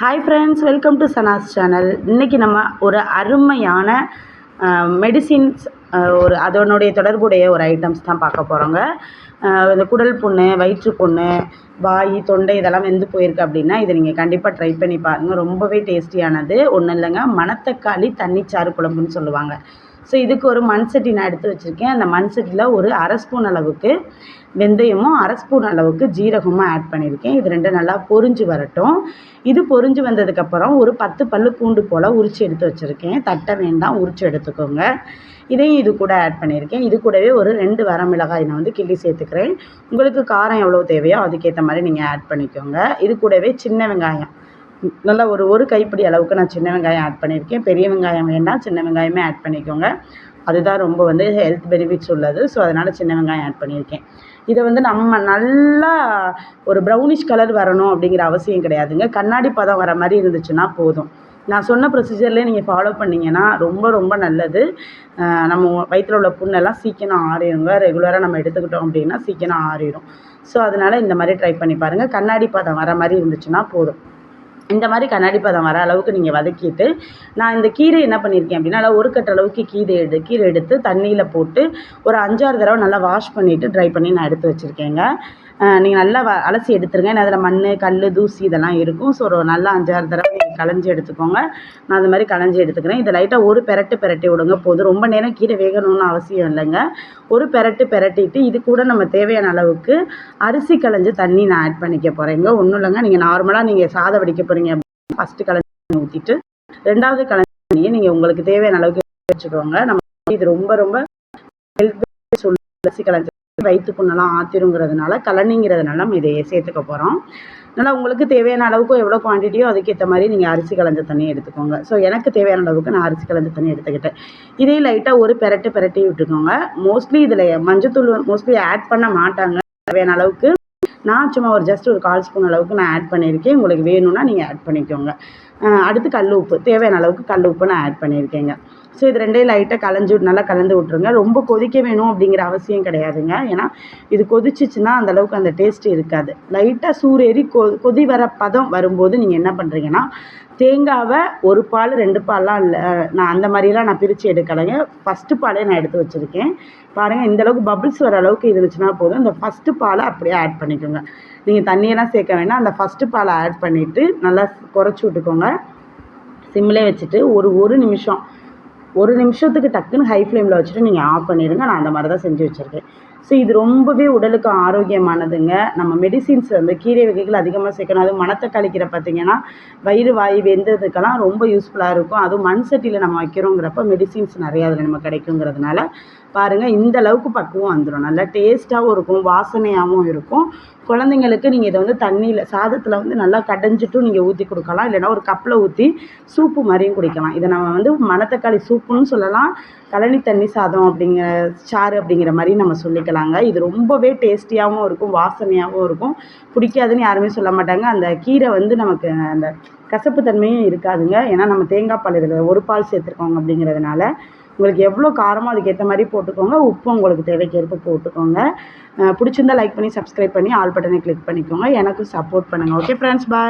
Hi friends welcome to Sana's channel இன்றைக்கி நம்ம ஒரு அருமையான மெடிசின்ஸ் ஒரு அதனுடைய தொடர்புடைய ஒரு ஐட்டம்ஸ் தான் பார்க்க போகிறோங்க இந்த குடல் புண்ணு வயிற்று புண்ணு வாய் தொண்டை இதெல்லாம் வெந்து போயிருக்கு அப்படின்னா இதை நீங்கள் கண்டிப்பாக ட்ரை பண்ணி பாருங்கள் ரொம்பவே டேஸ்டியானது ஒன்றும் இல்லைங்க மணத்தக்காளி தண்ணிச்சாறு குழம்புன்னு சொல்லுவாங்க. ஸோ இதுக்கு ஒரு மண் சட்டி நான் எடுத்து வச்சுருக்கேன். அந்த மண் சட்டியில் ஒரு அரை ஸ்பூன் அளவுக்கு வெந்தயமும் அரை ஸ்பூன் அளவுக்கு ஜீரகமும் ஆட் பண்ணியிருக்கேன். இது ரெண்டும் நல்லா பொரிஞ்சு வரட்டும். இது பொரிஞ்சு வந்ததுக்கப்புறம் ஒரு பத்து பல் பூண்டு போல் உரித்து எடுத்து வச்சுருக்கேன். தட்டை வேண்டாம் உரித்து எடுத்துக்கோங்க. இதையும் இது கூட ஆட் பண்ணியிருக்கேன். இது கூடவே ஒரு ரெண்டு வரமிளகாய் நான் வந்து கிள்ளி சேர்த்துக்கிறேன். உங்களுக்கு காரம் எவ்வளோ தேவையோ அதுக்கேற்ற மாதிரி நீங்கள் ஆட் பண்ணிக்கோங்க. இது கூடவே சின்ன வெங்காயம். நல்லா ஒரு ஒரு கைப்பிடி அளவுக்கு நான் சின்ன வெங்காயம் ஆட் பண்ணியிருக்கேன். பெரிய வெங்காயம் வேண்டாம் சின்ன வெங்காயமே ஆட் பண்ணிக்கோங்க. அதுதான் ரொம்ப வந்து ஹெல்த் பெனிஃபிட்ஸ் உள்ளது. ஸோ அதனால் சின்ன வெங்காயம் ஆட் பண்ணியிருக்கேன். இதை வந்து நம்ம நல்லா ஒரு ப்ரௌனிஷ் கலர் வரணும் அப்படிங்கிற அவசியம் கிடையாதுங்க. கண்ணாடி பதம் வர மாதிரி இருந்துச்சுன்னா போதும். நான் சொன்ன ப்ரொசீஜர்லேயே நீங்கள் ஃபாலோ பண்ணிங்கன்னா ரொம்ப ரொம்ப நல்லது. நம்ம வயிற்றில் உள்ள புண்ணெல்லாம் சீக்கிரம் ஆறிடுங்க. ரெகுலராக நம்ம எடுத்துக்கிட்டோம் அப்படின்னா சீக்கிரம் ஆறிடும். ஸோ அதனால் இந்த மாதிரி ட்ரை பண்ணி பாருங்கள் கண்ணாடி பதம் வர மாதிரி இருந்துச்சுன்னா போதும். இந்த மாதிரி கண்ணாடி பதம் வர அளவுக்கு நீங்கள் வதக்கிட்டு நான் இந்த கீரை என்ன பண்ணியிருக்கேன் அப்படின்னா நல்லா ஒரு கட்ட அளவுக்கு கீரை எடு கீரை எடுத்து தண்ணியில் போட்டு ஒரு அஞ்சாறு தடவை நல்லா வாஷ் பண்ணிவிட்டு ட்ரை பண்ணி நான் எடுத்து வச்சுருக்கேங்க. நீங்கள் நல்லா வ அலசி எடுத்துருங்க. ஏன்னா அதில் மண் கல் தூசி இதெல்லாம் இருக்கும். ஸோ ஒரு நல்லா அஞ்சாறு தடவை களைஞ்சி எடுத்துக்கோங்க. நான் அது மாதிரி களைஞ்சி எடுத்துக்கிறேன். இதை லைட்டாக ஒரு பெரட்டு பெரட்டி விடுங்க போதும். ரொம்ப நேரம் கீரை வேகணும்னு அவசியம் இல்லைங்க. ஒரு பெரட்டு பெரட்டிட்டு இது கூட நம்ம தேவையான அளவுக்கு அரிசி களைஞ்சு தண்ணி நான் ஆட் பண்ணிக்க போகிறேங்க ஒன்றும் இல்லைங்க. நீங்கள் நார்மலாக நீங்கள் சாதம் வடிக்க போகிறீங்க ஃபஸ்ட்டு களைஞ்சி ஊற்றிட்டு ரெண்டாவது களைஞ்சி தண்ணியை நீங்கள் உங்களுக்கு தேவையான அளவுக்கு வச்சுக்கோங்க. நம்ம இது ரொம்ப ரொம்ப ஹெல்த் சொல்லி அரிசி களைஞ்சி வயிற்று புண்ணெல்லாம் ஆத்திருங்கிறதுனால கலனிங்கிறதுனால நம்ம இதை சேர்த்துக்க போகிறோம் நல்லா உங்களுக்கு தேவையான அளவுக்கு எவ்வளோ குவான்டிட்டியோ அதுக்கேற்ற மாதிரி நீங்கள் அரிசி கலந்த தண்ணி எடுத்துக்கோங்க. ஸோ எனக்கு தேவையான அளவுக்கு நான் அரிசி கலந்த தண்ணி எடுத்துக்கிட்டேன். இதையும் லைட்டாக ஒரு பெரட்டு பெரட்டி விட்டுக்கோங்க. மோஸ்ட்லி இதில் மஞ்சத்தூள் மோஸ்ட்லி ஆட் பண்ண மாட்டாங்க. தேவையான அளவுக்கு. நான் சும்மா ஒரு ஜஸ்ட் ஒரு கால் ஸ்பூன் அளவுக்கு நான் ஆட் பண்ணியிருக்கேன். உங்களுக்கு வேணும்னா நீங்கள் ஆட் பண்ணிக்கோங்க. அடுத்து கல் உப்பு. தேவையான அளவுக்கு கல் உப்பு நான் ஆட் பண்ணியிருக்கேங்க. ஸோ இது ரெண்டையும் லைட்டாக கலஞ்சி நல்லா கலந்து விட்ருங்க ரொம்ப கொதிக்க வேணும் அப்படிங்கிற அவசியம் கிடையாதுங்க. ஏன்னா இது கொதிச்சிச்சுன்னா அந்தளவுக்கு அந்த டேஸ்ட் இருக்காது. லைட்டாக சூறேறி கொ கொதி வர பதம் வரும்போது நீங்கள் என்ன பண்ணுறீங்கன்னா தேங்காவை ஒரு பால் ரெண்டு பால்லாம் இல்லை நான் அந்த மாதிரிலாம் நான் பிரித்து எடுக்கலைங்க. ஃபஸ்ட்டு பாலே நான் எடுத்து வச்சுருக்கேன். பாருங்கள் இந்தளவுக்கு பபிள்ஸ் வர அளவுக்கு இருந்துச்சுன்னா போதும். இந்த ஃபஸ்ட்டு பாலை அப்படியே ஆட் பண்ணிக்கோங்க. நீங்கள் தண்ணியெல்லாம் சேர்க்க வேணாம் அந்த ஃபஸ்ட்டு பாலை ஆட் பண்ணிவிட்டு நல்லா குறைச்சி விட்டுக்கோங்க. சிம்மிலே வச்சுட்டு ஒரு ஒரு நிமிஷம் ஒரு நிமிஷத்துக்கு டக்குன்னு ஹை ஃப்ளேமில் வச்சுட்டு நீங்கள் ஆஃப் பண்ணிடுங்க. நான் அந்த மாதிரி தான் செஞ்சு வச்சுருக்கேன். ஸோ இது ரொம்பவே உடலுக்கு ஆரோக்கியமானதுங்க. நம்ம மெடிசின்ஸ் அந்த கீரை வகைகள் அதிகமாக சேர்க்கணும். அதுவும் மணத்தக்காளி கீரை பார்த்திங்கன்னா வயிறு வாய் வெந்ததுக்கெல்லாம் ரொம்ப யூஸ்ஃபுல்லாக இருக்கும். அதுவும் மண் சட்டியில் நம்ம வைக்கிறோங்கிறப்ப மெடிசின்ஸ் நிறையா அதில் நம்ம கிடைக்குங்கிறதுனால பாருங்கள் இந்த அளவுக்கு பக்குவம் வந்துடும் நல்லா டேஸ்ட்டாகவும் இருக்கும் வாசனையாகவும் இருக்கும். குழந்தைங்களுக்கு நீங்கள் இதை வந்து தண்ணியில் சாதத்தில் வந்து நல்லா கடைஞ்சிட்டும் நீங்கள் ஊற்றி கொடுக்கலாம். இல்லைனா ஒரு கப்பில் ஊற்றி சூப்பு மாதிரியும் குடிக்கலாம். இதை நம்ம வந்து மணத்தக்காளி சூப்புன்னு சொல்லலாம். கழனி தண்ணி சாதம் அப்படிங்கிற சாறு அப்படிங்கிற மாதிரி நம்ம சொல்லிக்கலாம். வைக்கலாங்க இது ரொம்பவே டேஸ்டியாகவும் இருக்கும் வாசனையாகவும் இருக்கும். பிடிக்காதுன்னு யாருமே சொல்ல மாட்டாங்க. அந்த கீரை வந்து நமக்கு அந்த கசப்பு தன்மையும் இருக்காதுங்க. ஏன்னா நம்ம தேங்காய் பால் இதில் ஒரு பால் சேர்த்துருக்கோங்க அப்படிங்கிறதுனால. உங்களுக்கு எவ்வளோ காரமோ அதுக்கேற்ற மாதிரி போட்டுக்கோங்க. உப்பு உங்களுக்கு தேவைக்கேற்ப போட்டுக்கோங்க. பிடிச்சிருந்தா லைக் பண்ணி சப்ஸ்கிரைப் பண்ணி ஆல் பட்டனை கிளிக் பண்ணிக்கோங்க. எனக்கும் சப்போர்ட் பண்ணுங்கள் ஓகே ஃப்ரெண்ட்ஸ் பாய்